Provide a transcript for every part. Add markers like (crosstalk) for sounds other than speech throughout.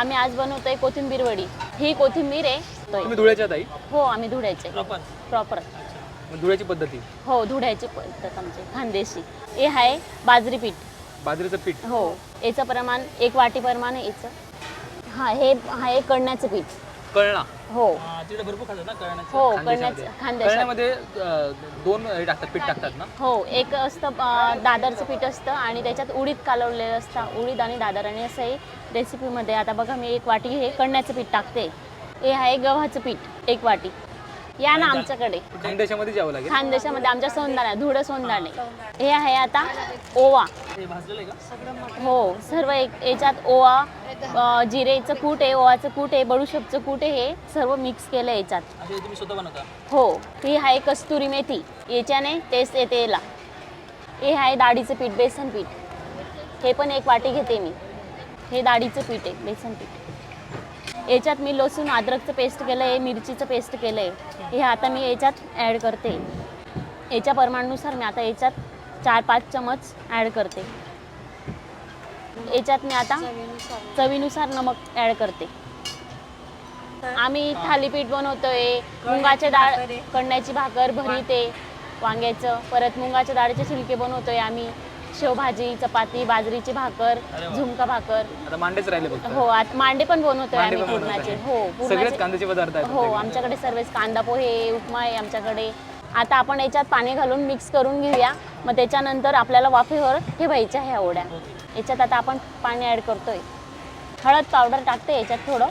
आम्ही आज बनवतोय कोथिंबीर वडी. ही कोथिंबीर आहे. तुम्ही धुळ्याच्या ताई? हो आम्ही धुड्याचे प्रॉपर धुळ्याची पद्धती? हो धुड्याची पद्धत आमची खानदेशी. हे आहे बाजरी पीठ. बाजरीचं पीठ? हो याचं प्रमाण एक वाटी प्रमाण आहे याचं. हा हे आहे कळण्याचं पीठ. कळणा. हो. तिकडे भरपूर खातात ना कळण्याचं? हो खानदेशामध्ये. कळण्याचं खानदेशात. कळण्यामध्ये अं, दोन हे टाकतात पीठ टाकतात ना? हो एक असतं अं, दादरचं पीठ असतं आणि त्याच्यात उडीद कालवलेलं असतं. उडीद आणि दादर आणि असं हे रेसिपीमध्ये आता बघा मी एक वाटी हे कणण्याचं पीठ टाकते. हे आहे गव्हाचं पीठ एक वाटी. या ना आमच्याकडे. खानदेशामध्ये जावं लागेल? खानदेशामध्ये आमच्या सोंदाणा धुळं सोंदाणे हे आहे आता ओवा. हे भाजलेलं आहे का? हो सर्व एक याच्यात ओवा अं, जिरेचं कूट आहे ओवाचं कूट आहे बडूशेपचं कूट आहे हे सर्व मिक्स केलं याच्यात. असे तुम्ही स्वतः बनवता? हो ही आहे कस्तुरी मेथी. याच्याने टेस्ट येते याला. हे आहे डाळीचं पीठ बेसन पीठ. हे पण एक वाटी घेते मी. हे डाळीचं पीठ आहे बेसन पीठ. याच्यात मी लसूण अद्रकचं पेस्ट केलं आहे मिरचीचं पेस्ट केलं आहे हे आता मी याच्यात ॲड करते. याच्या प्रमाणानुसार मी आता याच्यात चार पाच चमच ॲड करते. याच्यात मी आता चवीनुसार नमक ॲड करते. आम्ही थालीपीठ बनवतोय मुंगाचे डाळ कण्याची भाकर भरीत आहे वांग्याचं. परत मुंगाच्या डाळीचे छिलके बनवतोय आम्ही. शेवभाजी चपाती बाजरीची भाकर झुमका भाकर. आता मांडेच राहिले फक्त. हो आत मांडे पण बनवतोय मांडे आम्ही पण बनवत पूर्णाचे. आहे. हो सगळेच पूर्णाचे कांद्याचे पदार्थ आहेत हो आमच्याकडे सर्वच कांदा पोहे उपमा आहे आमच्याकडे. आता आपण याच्यात पाणी घालून मिक्स करून घेऊया. मग त्याच्यानंतर आपल्याला वाफेवर ठेवायच्या ह्या ओढ्या याच्यात आता आपण पाणी ॲड करतोय. हळद पावडर टाकते याच्यात थोडं.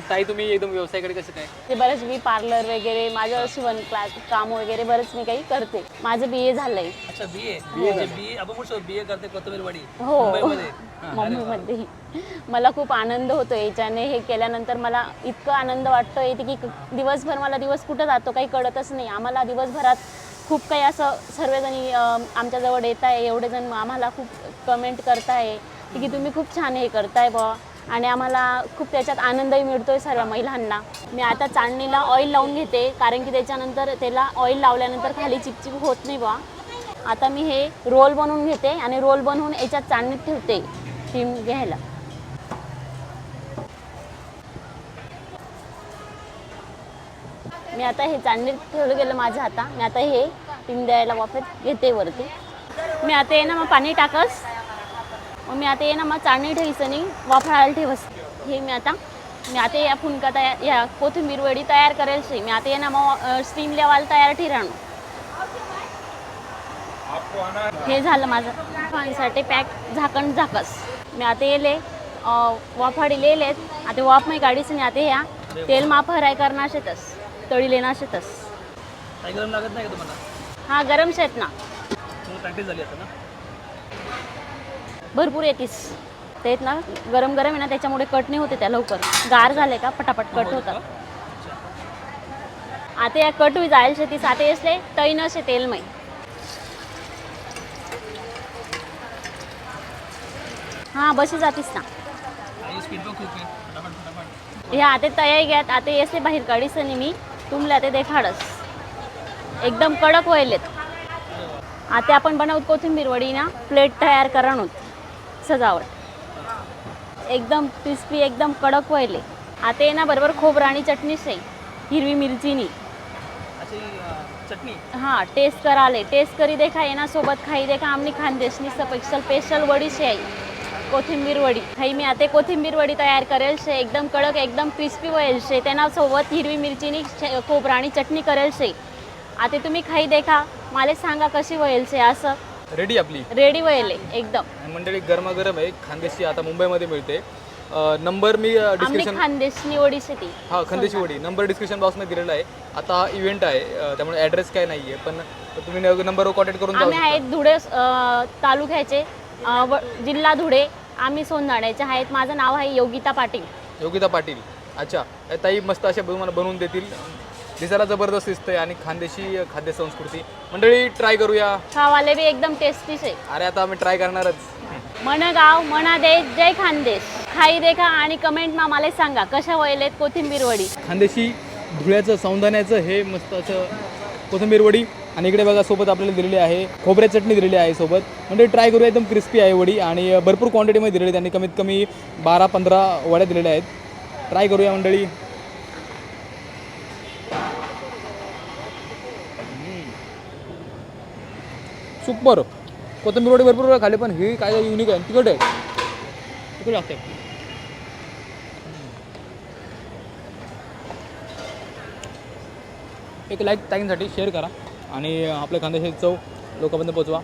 ताई तुम्ही एकदम व्यवसायाकडे कसं काय? ते बरेच मी पार्लर वगैरे माझं शिवण क्लास काम वगैरे बरंच मी काही करते. माझं बी ए झालंय. अच्छा आपण म्हणतो हो. मुंबईमध्ये. (laughs) मम्मीमध्ये मला खूप आनंद होतो याच्याने हे केल्यानंतर मला इतकं आनंद वाटतो येते की क- दिवसभर मला दिवस कुठं जातो काही कळतच नाही. आम्हाला दिवसभरात खूप काही असं सर्वजणी अं, आमच्याजवळ येत आहे एवढे जण आम्हाला खूप कमेंट करताय. की तुम्ही खूप छान हे करताय बा आणि आम्हाला खूप त्याच्यात आनंदही मिळतोय सर्व महिलांना. मी आता चाळणीला ऑइल लावून घेते कारण की त्याच्यानंतर त्याला ऑइल लावल्यानंतर खाली चिपचिप होत नाही बा आता मी हे रोल बनवून घेते आणि रोल बनवून याच्यात चाळणीत ठेवते टीम घ्यायला. मी आता हे चांदणीत ठेवलं गेलं माझं आता मी आता हे टीम द्यायला वापस घेते वरती. मी आता ये ना मग पाणी टाकस. मग मी आता ये ना मग चाळणी ठेवायचं नाही वाफळायला ठेवस. हे मी आता मी आता या फुनका तयार या कोथिंबीर वडी तयार करेल शे मी आता ये ना मग स्टीम लेवायला तयार ठिराणू हे झालं माझं. पाणीसाठी पॅक झाकण झाकस. मी आता येले वाफाडी लेलेत. आता वाफ मी गाडीच नाही आता ह्या तेल मा फ्राय करणार शेतस. तळी लेणार शेतस. काही गरम लागत नाही का तुम्हाला? हा गरम शेत ना. प्रॅक्टिस झाली आता ना? भरपूर येतीस. तेच ना गरम गरम आहे ना त्याच्यामुळे कट नाही होते त्या लवकर. गार झाले का पटापट कट होतात. आता या कट होई जायला शेतीस आता येसले तई नसे तेलमय हा बशी जातीस ना. ह्या आता तयारी घ्यात आता येसे बाहेर काढीस आणि मी तुमला ते देखाडस. एकदम कडक व्हायलेत आता आपण बनवत कोथिंबीर वडी ना प्लेट तयार करणूत सजावट. एकदम क्रिस्पी एकदम कडक व्हायले आता ये ना बरोबर खोबरं आणि चटणीच आहे हिरवी मिरचीनी. चटणी? हां टेस्ट कराले. टेस्ट करी देखा येना सोबत खाई देखा आमनी खानदेशनी स्पेशल स्पेशल वडी शे आहे कोथिंबीर वडी. खाई मी आता कोथिंबीर वडी तयार करेल शे. एकदम कडक एकदम क्रिस्पी होईल शे. त्यांना सोबत हिरवी मिरचीनी श- खोबरं आणि चटणी करेल शे. आता तुम्ही खाई देखा. मला सांगा कशी होईल शे असं. रेडी आपली? रेडी होईल एकदम. मंडळी गरमागरम आहे. खानदेशी आता मुंबईमध्ये मिळते. अं, नंबर मी आमनी डिस्क्रिप्शन खानदेशनी ती हा खंदेशी वडी. नंबर डिस्क्रिप्शन बॉक्समध्ये दिलेला आहे. आता हा इव्हेंट आहे. अं, त्यामुळे ॲड्रेस काय नाही आहे पण तुम्ही नंबरवर कॉन्टॅक्ट करून जाऊ आम्ही आहेत धुळे अ, तालुक्याचे. अ, व- जिल्हा धुळे. आम्ही सोनदाण्याचे आहेत. माझं नाव आहे योगिता पाटील. योगिता पाटील. अच्छा. ताई मस्त अशा तुम्हाला बनवून देतील. दिसायला जबरदस्त दिसतंय आणि खानदेशी खाद्य संस्कृती. मंडळी ट्राय करूया. खावाले बी एकदम टेस्टीच आहे अरे आता आम्ही ट्राय करणारच. मन गाव मना देश जय खानदेश. खाई देखा आणि कमेंटमा मला सांगा कशा वयलेत कोथिंबीर वडी? खानदेशी धुळ्याचं सौंदाण्याचं हे मस्त असं कोथिंबीर वडी. आणि इकडे बघा सोबत आपल्याला दिलेली आहे खोबऱ्या चटणी दिलेली आहे सोबत. म्हणजे ट्राय करूया एकदम क्रिस्पी आहे वडी. आणि भरपूर क्वांटिटीमध्ये दिलेली त्यांनी कमीत कमी बारा पंधरा वड्या दिलेल्या आहेत. ट्राय करूया मंडळी. सुपर. कोथंबीर वडी भरपूर खाली पण ही काय युनिक आहे. तिकट आहे. तिकट लागते. एक लाईक टाईमसाठी शेअर करा. आणि आपल्या खानदेशाची चव लोकांपर्यंत पोचवा